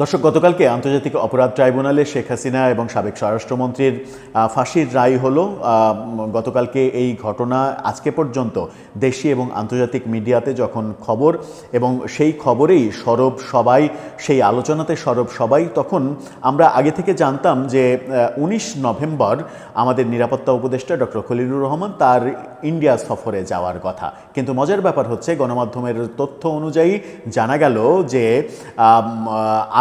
দর্শক, গতকালকে আন্তর্জাতিক অপরাধ ট্রাইব্যুনালে শেখ হাসিনা এবং সাবেক স্বরাষ্ট্রমন্ত্রীর ফাঁসির রায় হলো গতকালকে এই ঘটনা আজকে পর্যন্ত দেশি এবং আন্তর্জাতিক মিডিয়াতে যখন খবর এবং সেই খবরেই সরব সবাই, সেই আলোচনাতে সরব সবাই, তখন আমরা আগে থেকে জানতাম যে উনিশ নভেম্বর আমাদের নিরাপত্তা উপদেষ্টা ডক্টর খলিলুর রহমান তার ইন্ডিয়া সফরে যাওয়ার কথা। কিন্তু মজার ব্যাপার হচ্ছে, গণমাধ্যমের তথ্য অনুযায়ী জানা গেল যে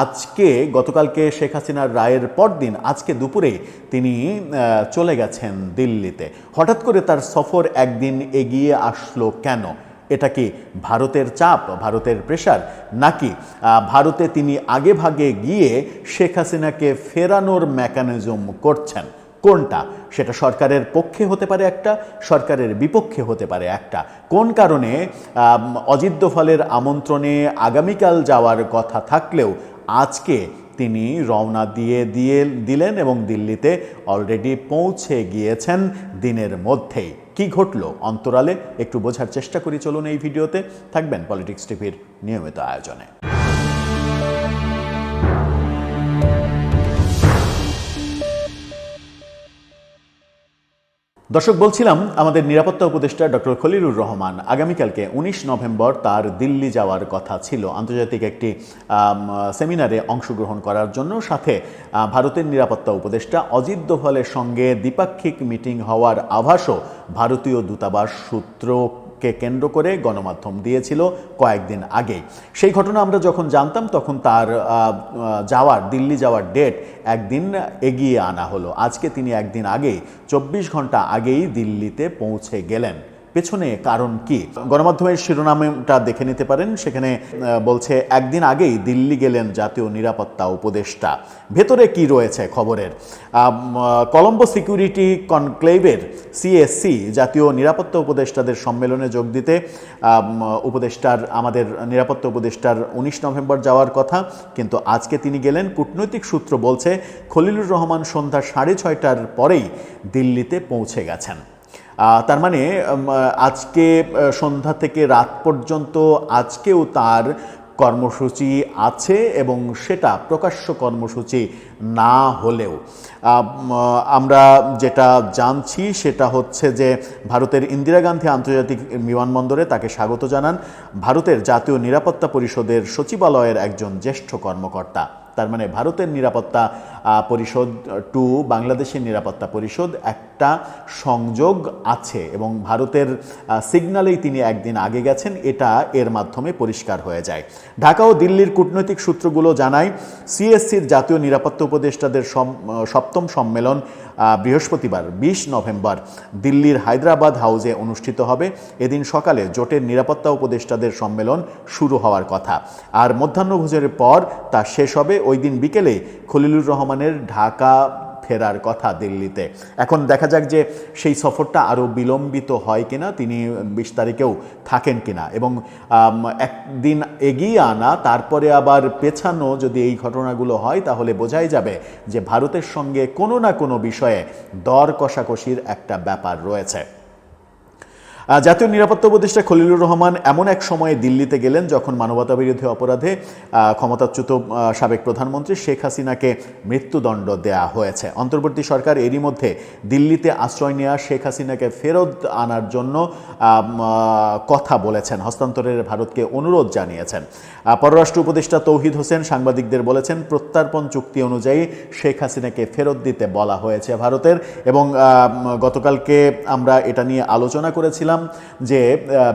আজকে, গতকালকে শেখ হাসিনার রায়ের পরদিন, আজকে দুপুরে তিনি চলে গেছেন দিল্লিতে। হঠাৎ করে তার সফর একদিন এগিয়ে আসলো কেন? এটা কি ভারতের চাপ, ভারতের প্রেশার নাকি ভারতে তিনি আগে ভাগে গিয়ে শেখ হাসিনাকে ফেরানোর মেকানিজম করছেন? কোনটা? সেটা সরকারের পক্ষে হতে পারে একটা, সরকারের বিপক্ষে হতে পারে একটা। কোন কারণে? অজিত দোভালের আমন্ত্রণে আগামীকাল যাওয়ার কথা থাকলেও আজকে তিনি রওনা দিয়ে দিয়ে দিলেন এবং দিল্লিতে অলরেডি পৌঁছে গিয়েছেন দিনের মধ্যেই। কি ঘটলো? অন্তরালে একটু বোঝার চেষ্টা করি চলুন এই ভিডিওতে। থাকবেন পলিটিক্স টিভির নিয়মিত আয়োজনে। দর্শক, বলছিলাম আমাদের নিরাপত্তা উপদেষ্টা ডক্টর খলিলুর রহমান, আগামীকালকে উনিশ নভেম্বর তার দিল্লি যাওয়ার কথা ছিল। আন্তর্জাতিক একটি সেমিনারে অংশগ্রহণ করার জন্য। সাথে ভারতের নিরাপত্তা উপদেষ্টা অজিত দোভালের সঙ্গে দ্বিপাক্ষিক মিটিং হওয়ার আভাসও ভারতীয় দূতাবাস সূত্র কে কেন্দ্র করে গণমাধ্যম দিয়েছিল কয়েকদিন আগে সেই ঘটনা আমরা যখন জানতাম, তখন তার যাওয়ার, দিল্লি যাওয়ার ডেট একদিন এগিয়ে আনা হলো। আজকে তিনি একদিন আগেই, চব্বিশ ঘণ্টা আগেই দিল্লিতে পৌঁছে গেলেন। পেছনে কারণ কি? গণমাধ্যমের শিরোনামটা দেখে নিতে পারেন। সেখানে বলছে, একদিন আগেই দিল্লি গেলেন জাতীয় নিরাপত্তা উপদেষ্টা। ভেতরে কি রয়েছে খবরের? কলম্বো সিকিউরিটি কনক্লেভের সিএসসি জাতীয় নিরাপত্তা উপদেষ্টাদের সম্মেলনে যোগ দিতে উপদেষ্টার, আমাদের নিরাপত্তা উপদেষ্টার উনিশ নভেম্বর যাওয়ার কথা। কিন্তু আজকে তিনি গেলেন, কূটনৈতিক সূত্র বলছে, খলিলুর রহমান সন্ধ্যা সাড়ে ছয়টার পরেই দিল্লিতে পৌঁছে গেছেন। তার মানে আজকে সন্ধ্যা থেকে রাত পর্যন্ত আজকেও তার কর্মসূচি আছে এবং সেটা প্রকাশ্য কর্মসূচি না হলেও। আমরা যেটা জানছি সেটা হচ্ছে যে ভারতের ইন্দিরা গান্ধী আন্তর্জাতিক বিমানবন্দরে তাকে স্বাগত জানান ভারতের জাতীয় নিরাপত্তা পরিষদের সচিবালয়ের একজন জ্যেষ্ঠ কর্মকর্তা। তার মানে ভারতের নিরাপত্তা পরিষদ টু, বাংলাদেশের নিরাপত্তা পরিষদ, একটা সংযোগ আছে এবং ভারতের সিগনালেই তিনি একদিন আগে গেছেন, এটা এর মাধ্যমে পরিষ্কার হয়ে যায়। ঢাকা ও দিল্লির কূটনৈতিক সূত্রগুলো জানায়, সিএসসির জাতীয় নিরাপত্তা উপদেষ্টাদের সপ্তম সম্মেলন বৃহস্পতিবার, বিশ নভেম্বর, দিল্লির হায়দ্রাবাদ হাউসে অনুষ্ঠিত হবে। এদিন সকালে জোটের নিরাপত্তা উপদেষ্টাদের সম্মেলন শুরু হওয়ার কথা। আর মধ্যাহ্নভোজের পর তা শেষ হবে। ওই দিন বিকেলে খলিলুর রহমানের ঢাকা ফেরার কথা দিল্লিতে। এখন দেখা যাক যে সেই সফরটা আরও বিলম্বিত হয় কিনা, তিনি বিশ তারিখেও থাকেন কিনা। এবং একদিন এগিয়ে আনা, তারপরে আবার পেছানো যদি এই ঘটনাগুলো হয়, তাহলে বোঝাই যাবে যে ভারতের সঙ্গে কোনো না কোনো বিষয়ে দর কষাকষির একটা ব্যাপার রয়েছে। জাতীয় নিরাপত্তা উপদেষ্টা খলিলুর রহমান এমন এক সময়ে দিল্লিতে গেলেন যখন মানবতা বিরোধী অপরাধে ক্ষমতাচ্যুত সাবেক প্রধানমন্ত্রী শেখ হাসিনাকে মৃত্যুদণ্ড দেয়া হয়েছে। অন্তর্বর্তী সরকার এরই মধ্যে দিল্লিতে আশ্রয় নেওয়া শেখ হাসিনাকে ফেরত আনার জন্য কথা বলেছেন, হস্তান্তরের ভারতকে অনুরোধ জানিয়েছেন। পররাষ্ট্র উপদেষ্টা তৌহিদ হোসেন সাংবাদিকদের বলেছেন, প্রত্যর্পণ চুক্তি অনুযায়ী শেখ হাসিনাকে ফেরত দিতে বলা হয়েছে ভারতের এবং গতকালকে আমরা এটা নিয়ে আলোচনা করেছিলাম। যে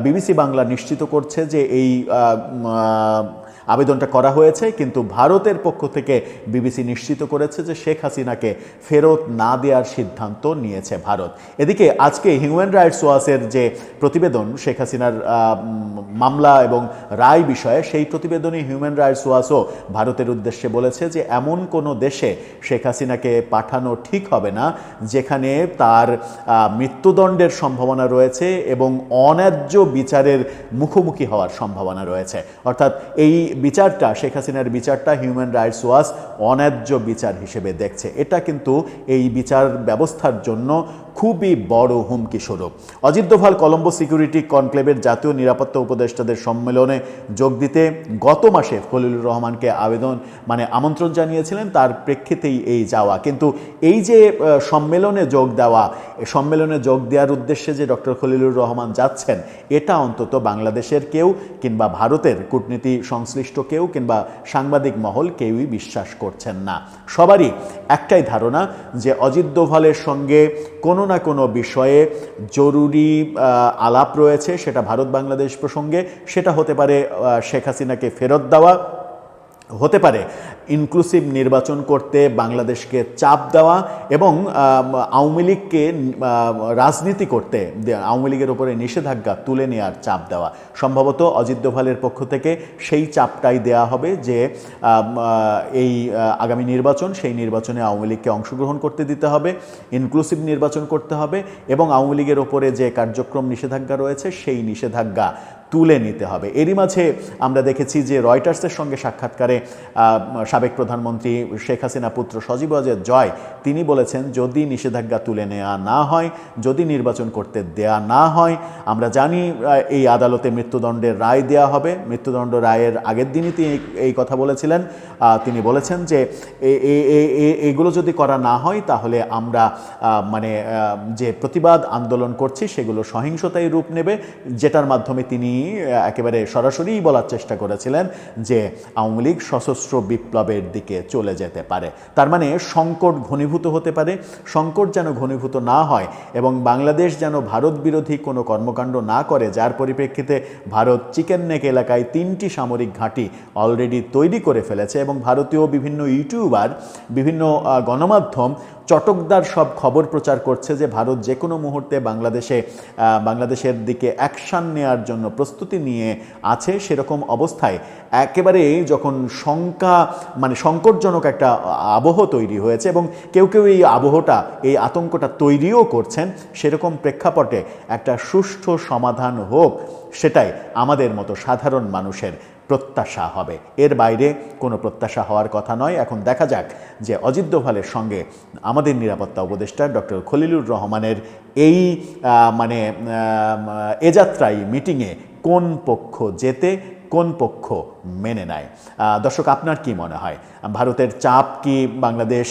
বিবিসি বাংলা নিশ্চিত করছে যে এই আবেদনটা করা হয়েছে, কিন্তু ভারতের পক্ষ থেকে বিবিসি নিশ্চিত করেছে যে শেখ হাসিনাকে ফেরত না দেওয়ার সিদ্ধান্ত নিয়েছে ভারত। এদিকে আজকে হিউম্যান রাইটস ওয়াচের যে প্রতিবেদন, শেখ হাসিনার মামলা এবং রায় বিষয়ে, সেই প্রতিবেদনে হিউম্যান রাইটস ওয়াচও ভারতের উদ্দেশ্যে বলেছে যে এমন কোনো দেশে শেখ হাসিনাকে পাঠানো ঠিক হবে না, যেখানে তার মৃত্যুদণ্ডের সম্ভাবনা রয়েছে এবং অন্যায্য বিচারের মুখোমুখি হওয়ার সম্ভাবনা রয়েছে। অর্থাৎ এই বিচারটা, শেখ হাসিনার বিচারটা হিউম্যান রাইটস ওয়াচ অন্যায্য বিচার হিসেবে দেখছে। এটা কিন্তু এই বিচার ব্যবস্থার জন্য খুবই বড় হুমকি স্বরূপ। অজিত দোভাল কলম্বো সিকিউরিটি কনক্লেভের জাতীয় নিরাপত্তা উপদেষ্টাদের সম্মেলনে যোগ দিতে গত মাসে খলিলুর রহমানকে আবেদন মানে আমন্ত্রণ জানিয়েছিলেন। তার প্রেক্ষিতেই এই যাওয়া। কিন্তু এই যে সম্মেলনে যোগ দেওয়া সম্মেলনে যোগ দেওয়ার উদ্দেশ্যে যে ডক্টর খলিলুর রহমান যাচ্ছেন, এটা অন্তত বাংলাদেশের কেউ কিংবা ভারতের কূটনীতি সংশ্লিষ্ট কেউ কিংবা সাংবাদিক মহল কেউই বিশ্বাস করছেন না। সবারই একটাই ধারণা যে অজিত দোভালের সঙ্গে কোনো না কোনো বিষয়ে জরুরি আলাপ রয়েছে, সেটা ভারত বাংলাদেশ প্রসঙ্গে, সেটা হতে পারে শেখ হাসিনাকে ফেরত দেওয়া হতে পারে। ইনক্লুসিভ নির্বাচন করতে বাংলাদেশকে চাপ দেওয়া এবং আওয়ামী লীগকে রাজনীতি করতে আওয়ামী লীগের উপরে নিষেধাজ্ঞা তুলে নেওয়ার চাপ দেওয়া। সম্ভবত অজিত দোভালের পক্ষ থেকে সেই চাপটাই দেয়া হবে যে এই আগামী নির্বাচন, সেই নির্বাচনে আওয়ামী লীগকে অংশগ্রহণ করতে দিতে হবে ইনক্লুসিভ নির্বাচন করতে হবে এবং আওয়ামী লীগের ওপরে যে কার্যক্রম নিষেধাজ্ঞা রয়েছে, সেই নিষেধাজ্ঞা তুলে নিতে হবে। এরই মাঝে আমরা দেখেছি যে রয়টার্সের সঙ্গে সাক্ষাৎকারে সাবেক প্রধানমন্ত্রী শেখ হাসিনা পুত্র সজীব অজয় জয়, তিনি বলেছেন, যদি নিষেধাজ্ঞা তুলে নেওয়া না হয়, যদি নির্বাচন করতে দেয়া না হয়, আমরা জানি এই আদালতে মৃত্যুদণ্ডের রায় দেয়া হবে। মৃত্যুদণ্ড রায়ের আগের দিনই তিনি এই- কথা বলেছিলেন। তিনি বলেছেন যে এগুলো যদি করা না হয়, তাহলে আমরা মানে যে প্রতিবাদ আন্দোলন করছি, সেগুলো সহিংসতায় রূপ নেবে। যেটার মাধ্যমে তিনি একেবারে সরাসরিই বলার চেষ্টা করেছিলেন যে আওয়ামী লীগ সশস্ত্র বিপ্লবের দিকে চলে যেতে পারে। তার মানে সংকট ঘনীভূত হতে পারে, সংকট যেন ঘনীভূত না হয় এবং বাংলাদেশ যেন ভারত বিরোধী কোনো কর্মকাণ্ড না করে, যার পরিপ্রেক্ষিতে ভারত চিকেন নেক এলাকায় তিনটি সামরিক ঘাঁটি অলরেডি তৈরি করে ফেলেছে এবং ভারতীয় বিভিন্ন ইউটিউবার, বিভিন্ন গণমাধ্যম চটকদার সব খবর প্রচার করছে যে ভারত যে কোনো মুহূর্তে বাংলাদেশে বাংলাদেশের দিকে অ্যাকশান নেওয়ার জন্য প্রস্তুতি নিয়ে আছে সেরকম অবস্থায়। একেবারে যখন শঙ্কা মানে সংকটজনক একটা আবহ তৈরি হয়েছে এবং কেউ কেউ এই আবহটা, এই আতঙ্কটা তৈরিও করছেন, সেরকম প্রেক্ষাপটে একটা সুষ্ঠু সমাধান হোক, সেটাই আমাদের মতো সাধারণ মানুষের প্রত্যাশা হবে। এর বাইরে কোনো প্রত্যাশা হওয়ার কথা নয়। এখন দেখা যাক যে অজিত দোভালের সঙ্গে আমাদের নিরাপত্তা উপদেষ্টা ডক্টর খলিলুর রহমানের এই মানে এ যাত্রায়, মিটিংয়ে কোন পক্ষ যেতে কোন পক্ষ মেনে নেয়? দর্শক, আপনার কি মনে হয়? ভারতের চাপ কি বাংলাদেশ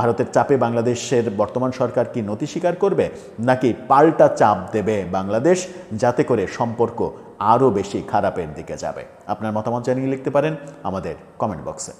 ভারতের চাপে বাংলাদেশের বর্তমান সরকার কি নতি স্বীকার করবে, নাকি পাল্টা চাপ দেবে বাংলাদেশ যাতে করে সম্পর্ক আরও বেশি খারাপের দিকে যাবে? আপনার মতামত জানিয়ে লিখতে পারেন আমাদের কমেন্ট বক্সে